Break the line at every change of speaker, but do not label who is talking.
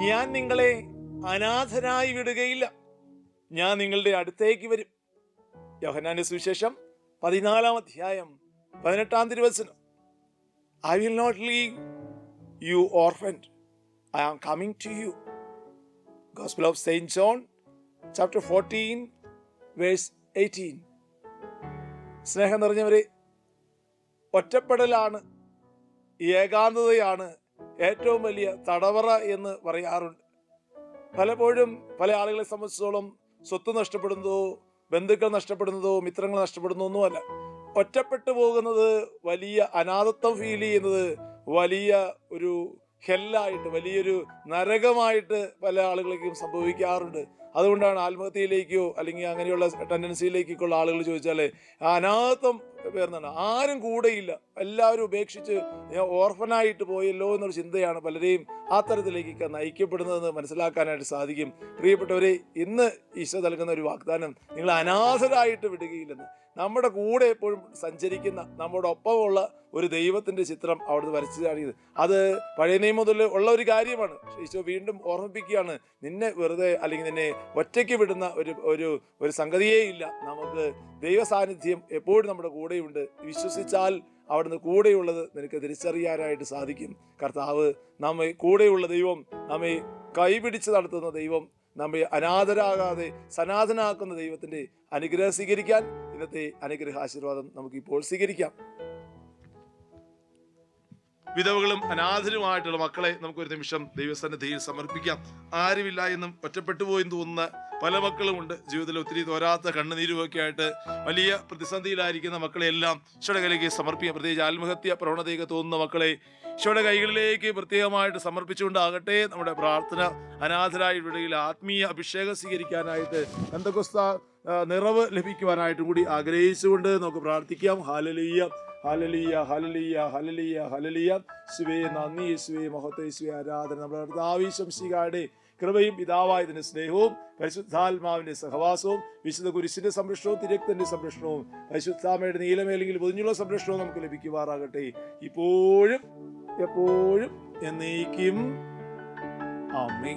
ഞാൻ നിങ്ങളെ അനാഥനായി വിടുകയില്ല. ഞാൻ നിങ്ങളുടെ അടുത്തേക്ക് വരും. യോഹനാന്റെ സുവിശേഷം പതിനാലാം അധ്യായം പതിനെട്ടാം തിരുവചനം. I will not leave you orphan I am coming to you gospel of saint John chapter fourteen verse eighteen സ്നേഹം നിറഞ്ഞവരെ ഒറ്റപ്പെടലാണ് ഏകാന്തതയാണ് ഏറ്റവും വലിയ തടവറ എന്ന് പറയാറുണ്ട്. പലപ്പോഴും പല ആളുകളെ സംബന്ധിച്ചിടത്തോളം സ്വത്ത് നഷ്ടപ്പെടുന്നതോ ബന്ധുക്കൾ നഷ്ടപ്പെടുന്നതോ മിത്രങ്ങൾ നഷ്ടപ്പെടുന്നതോ ഒന്നുമല്ല. ഒറ്റപ്പെട്ടു പോകുന്നത് വലിയ അനാഥത്വം ഫീൽ ചെയ്യുന്നത് വലിയ ഒരു ഹെല്ലായിട്ട് വലിയൊരു നരകമായിട്ട് പല ആളുകൾക്കും സംഭവിക്കാറുണ്ട്. അതുകൊണ്ടാണ് ആത്മഹത്യയിലേക്കോ അല്ലെങ്കിൽ അങ്ങനെയുള്ള ടെൻഡൻസിയിലേക്കൊക്കെ ഉള്ള ആളുകൾ ചോദിച്ചാൽ അനാഥം പേർന്നാണ് ആരും കൂടെയില്ല. എല്ലാവരും ഉപേക്ഷിച്ച് ഓർഫനായിട്ട് പോയല്ലോ എന്നൊരു ചിന്തയാണ് പലരെയും ആ തരത്തിലേക്കൊക്കെ നയിക്കപ്പെടുന്നതെന്ന് മനസ്സിലാക്കാനായിട്ട് സാധിക്കും. പ്രിയപ്പെട്ടവരെ ഇന്ന് ഈശോ നൽകുന്ന ഒരു വാഗ്ദാനം നിങ്ങൾ അനാഥരായിട്ട് വിടുകയില്ലെന്ന്. നമ്മുടെ കൂടെ എപ്പോഴും സഞ്ചരിക്കുന്ന നമ്മുടെ ഒപ്പമുള്ള ഒരു ദൈവത്തിന്റെ ചിത്രം അവിടുന്ന് വരച്ചു കാണിയത് അത് പഴയ മുതൽ ഉള്ള ഒരു കാര്യമാണ്. ഈശോ വീണ്ടും ഓർമ്മിപ്പിക്കുകയാണ് നിന്നെ വെറുതെ അല്ലെങ്കിൽ നിന്നെ ഒറ്റയ്ക്ക് വിടുന്ന ഒരു ഒരു ഒരു സംഗതിയേ ഇല്ല. നമുക്ക് ദൈവ സാന്നിധ്യം എപ്പോഴും നമ്മുടെ കൂടെയുണ്ട്. വിശ്വസിച്ചാൽ അവിടുന്ന് കൂടെയുള്ളത് നിനക്ക് തിരിച്ചറിയാനായിട്ട് സാധിക്കും. കർത്താവ് നമ്മെ കൂടെയുള്ള ദൈവം നമ്മെ കൈപിടിച്ച് നടത്തുന്ന ദൈവം നമ്മെ അനാഥരാകാതെ സനാഥനാക്കുന്ന ദൈവത്തിന്റെ അനുഗ്രഹം സ്വീകരിക്കാൻ ഇന്നത്തെ അനുഗ്രഹാശീർവാദം നമുക്ക് ഇപ്പോൾ സ്വീകരിക്കാം. വിധവകളും അനാഥരുമായിട്ടുള്ള മക്കളെ നമുക്ക് ഒരു നിമിഷം ദൈവസന്നിധിയിൽ സമർപ്പിക്കാം. ആരുമില്ല എന്നും ഒറ്റപ്പെട്ടു പോയെന്ന് തോന്നുന്ന പല മക്കളുമുണ്ട് ജീവിതത്തിൽ ഒത്തിരി തോരാത്ത കണ്ണുനീരുമൊക്കെ ആയിട്ട് വലിയ പ്രതിസന്ധിയിലായിരിക്കുന്ന മക്കളെയെല്ലാം ഈശോയുടെ സമർപ്പിക്കാം. പ്രത്യേകിച്ച് ആത്മഹത്യ പ്രവണതയൊക്കെ തോന്നുന്ന മക്കളെ ഈശോയുടെ കൈകളിലേക്ക് പ്രത്യേകമായിട്ട് സമർപ്പിച്ചുകൊണ്ടാകട്ടെ. നമ്മുടെ പ്രാർത്ഥന അനാഥരായ ഇടയിൽ ആത്മീയ അഭിഷേകം സ്വീകരിക്കാനായിട്ട് എന്തൊക്കെ നിറവ് ലഭിക്കുവാനായിട്ടും കൂടി ആഗ്രഹിച്ചുകൊണ്ട് നമുക്ക് പ്രാർത്ഥിക്കാം. ഹാലലീയ ഹലലിയ ഹലലിയ ഹലലിയ ഹലലിയ ശിവേ നന്ദി ശിവേ മഹത്തേ ശിവേ ആരാധന നമ്മുടെ കർത്താവിശം ശികാടെ കൃപയും പിതാവായതിന്റെ സ്നേഹവും പരിശുദ്ധാത്മാവിന്റെ സഹവാസവും വിശുദ്ധ കുരിശിന്റെ സംരക്ഷണവും തിരക്തന്റെ സംരക്ഷണവും പരിശുദ്ധാമയുടെ നീലമേലെങ്കിൽ പൊതിഞ്ഞുള്ള സംരക്ഷണവും നമുക്ക് ലഭിക്കുമാറാകട്ടെ. ഇപ്പോഴും എപ്പോഴും എന്നേക്കും.
അമ്മേ